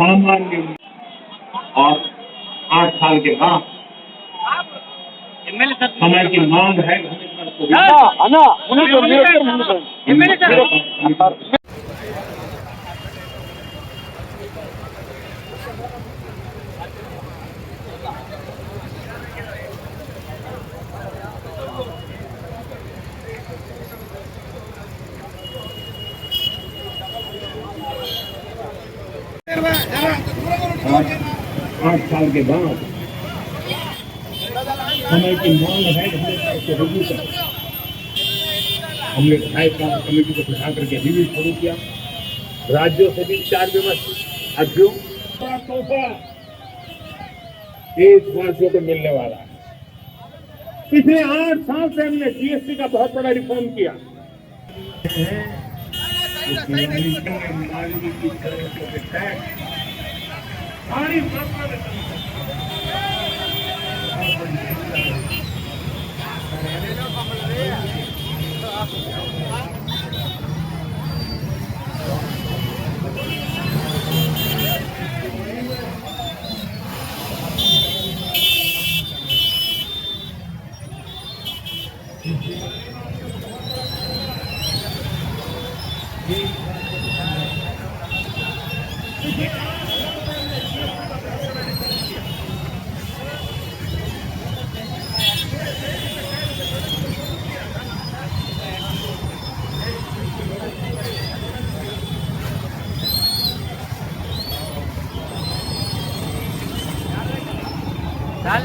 सामान्य और आठ साल के बाद समय की मांग है आठ साल के बाद समय की मांग है हमने फाइव काउंट कमेटी को बिठा करके रिव्यू शुरू किया। राज्यों से भी चार विमर्श साथियों तोहफा देशवासियों को मिलने वाला है। पिछले आठ साल से हमने जीएसटी का बहुत बड़ा रिफॉर्म किया। सारी पाणी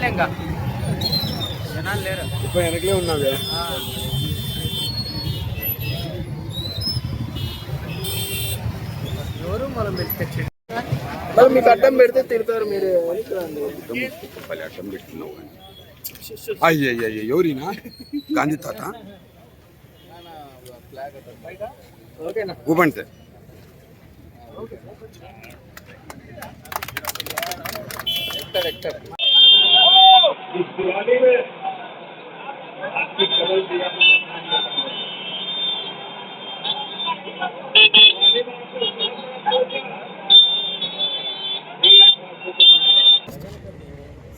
में చాలేంగా జనాలు లేరు. వెనకలే ఉన్నావే. ఎవరు మనం పెట్టుకొచ్చింది మరి మీకు అడ్డం పెడితే తిడతారు మీరు. పల్లెటం పెట్టినావు అయ్య ఎవరినా? గాంధీ తాత? ఊపండి సార్. इस दिवाली में आपकी कमल दिया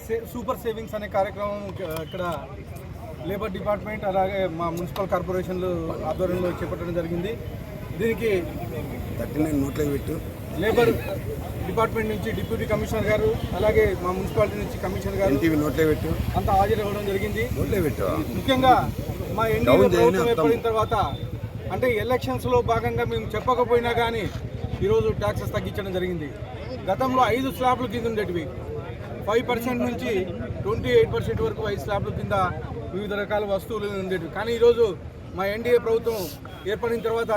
సే- సూపర్ సేవింగ్స్ అనే కార్యక్రమం ఇక- ఇక్కడ లేబర్ డిపార్ట్మెంట్ అలాగే మా మున్సిపల్ కార్పొరేషన్లు ఆధ్వర్యంలో చేపట్టడం జరిగింది దీనికి థర్టీ నైన్ నోట్లో పెట్టు లేబర్ డిపార్ట్మెంట్ నుంచి డిప్యూటీ కమిషనర్ గారు అలాగే మా మున్సిపాలిటీ నుంచి కమిషనర్ గారు నోట్లో పెట్టు. అంతా హాజరవ్వడం జరిగింది. నోట్లో పెట్టు. ముఖ్యంగా మా ఎన్డీఏ ప్రభుత్వం. ఏర్పడిన తర్వాత అంటే ఎలక్షన్స్లో భాగంగా మేము చెప్పకపోయినా కానీ ఈరోజు ట్యాక్సెస్ తగ్గించడం జరిగింది. గతంలో ఐదు స్లాబ్ల కింద ఉండేటివి. ఫైవ్ పర్సెంట్ నుంచి ట్వంటీ ఎయిట్ పర్సెంట్ వరకు ఐదు స్లాబ్ల కింద వివిధ రకాల వస్తువులు ఉండేటివి. కానీ ఈరోజు మా ఎన్డీఏ ప్రభుత్వం ఏర్పడిన తర్వాత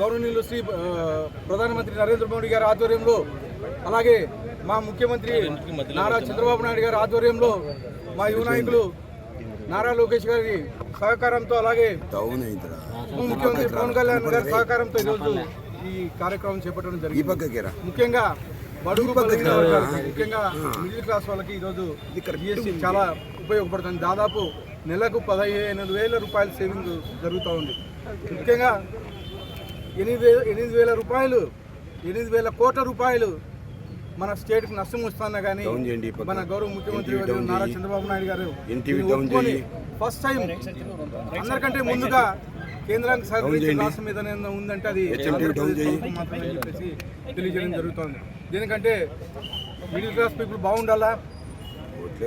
గౌరవనీయులు శ్రీ ప్రధానమంత్రి నరేంద్ర మోడీ గారి ఆధ్వర్యంలో అలాగే మా ముఖ్యమంత్రి నారా చంద్రబాబు నాయుడు గారి ఆధ్వర్యంలో మా యువ నాయకులు నారా లోకేష్ గారి సహకారంతో అలాగే ముఖ్యమంత్రి పవన్ కళ్యాణ్ గారి సహకారంతో ఈరోజు ఈ కార్యక్రమం చేపట్టడం జరిగింది. ముఖ్యంగా బడుగు ముఖ్యంగా మిడిల్ క్లాస్ వాళ్ళకి ఈరోజు జిఎస్టీ చాలా ఉపయోగపడుతుంది. దాదాపు నెలకు పదిహేను వేల రూపాయల సేవింగ్ జరుగుతూ ఉంది. ముఖ్యంగా ఎనిమిది వేల ఎనిమిది వేల రూపాయలు ఎనిమిది వేల కోట్ల రూపాయలు మన స్టేట్కి నష్టం వస్తున్నా కానీ. మన గౌరవ ముఖ్యమంత్రి నారా. చంద్రబాబు నాయుడు గారు. ఫస్ట్ టైం అందరికంటే ముందుగా కేంద్రానికి సహకరించే. రాష్ట్రం ఏదైనా ఉందంటే అది మాత్రమే చెప్పేసి తెలియజేయడం జరుగుతోంది దీనికంటే మిడిల్ క్లాస్ పీపుల్ బాగుండాలా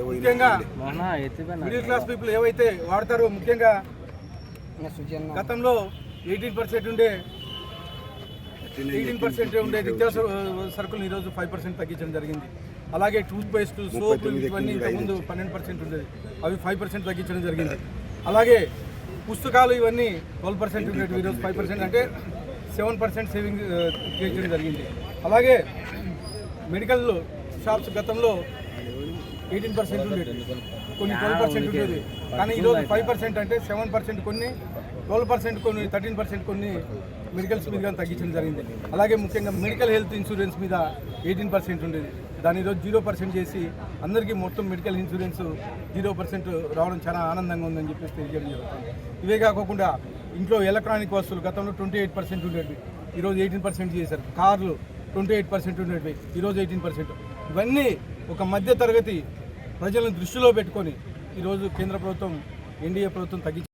ముఖ్యంగా మిడిల్ క్లాస్ పీపుల్ ఏవైతే వాడతారో ముఖ్యంగా గతంలో ఎయిటీన్ పర్సెంట్ ఉండే ఎయిటీన్ పర్సెంట్ ఉండే నిత్యావసర సరుకులు ఈరోజు ఫైవ్ పర్సెంట్ తగ్గించడం జరిగింది. అలాగే టూత్ పేస్ట్ సోప్ ఇవన్నీ ఇంతకుముందు పన్నెండు పర్సెంట్ ఉండేది అవి ఫైవ్ పర్సెంట్ తగ్గించడం జరిగింది. అలాగే పుస్తకాలు ఇవన్నీ ట్వెల్వ్ పర్సెంట్ ఉండేవి ఈరోజు ఫైవ్ పర్సెంట్ అంటే సెవెన్ పర్సెంట్ సేవింగ్ చేయడం జరిగింది. అలాగే మెడికల్ షాప్స్ గతంలో ఎయిటీన్ పర్సెంట్ ఉండేది కొన్ని ట్వెల్వ్ పర్సెంట్ ఉండేది కానీ ఈరోజు ఫైవ్ పర్సెంట్ అంటే సెవెన్ పర్సెంట్ కొన్ని ట్వెల్వ్ పర్సెంట్ కొన్ని థర్టీన్ పర్సెంట్ కొన్ని మెడికల్స్ మీద కానీ తగ్గించడం జరిగింది. అలాగే ముఖ్యంగా మెడికల్ హెల్త్ ఇన్సూరెన్స్ మీద ఎయిటీన్ పర్సెంట్ ఉండేది. దాని ఈరోజు జీరో పర్సెంట్ చేసి అందరికీ మొత్తం మెడికల్ ఇన్సూరెన్స్ జీరో పర్సెంట్ రావడం చాలా ఆనందంగా ఉందని చెప్పేసి తెలియజేయడం జరుగుతుంది. ఇవే కాకుండా ఇంట్లో ఎలక్ట్రానిక్ వస్తువులు గతంలో ట్వంటీ ఎయిట్ పర్సెంట్ ఉండేవి. ఈరోజు ఎయిటీన్ పర్సెంట్ చేశారు. కార్లు ట్వంటీ ఎయిట్ పర్సెంట్ ఉండేవి. ఈరోజు ఎయిటీన్ పర్సెంట్. ఇవన్నీ ఒక మధ్య తరగతి ప్రజలను దృష్టిలో పెట్టుకొని ఈరోజు కేంద్ర ప్రభుత్వం ఎన్డీఏ ప్రభుత్వం తగ్గించి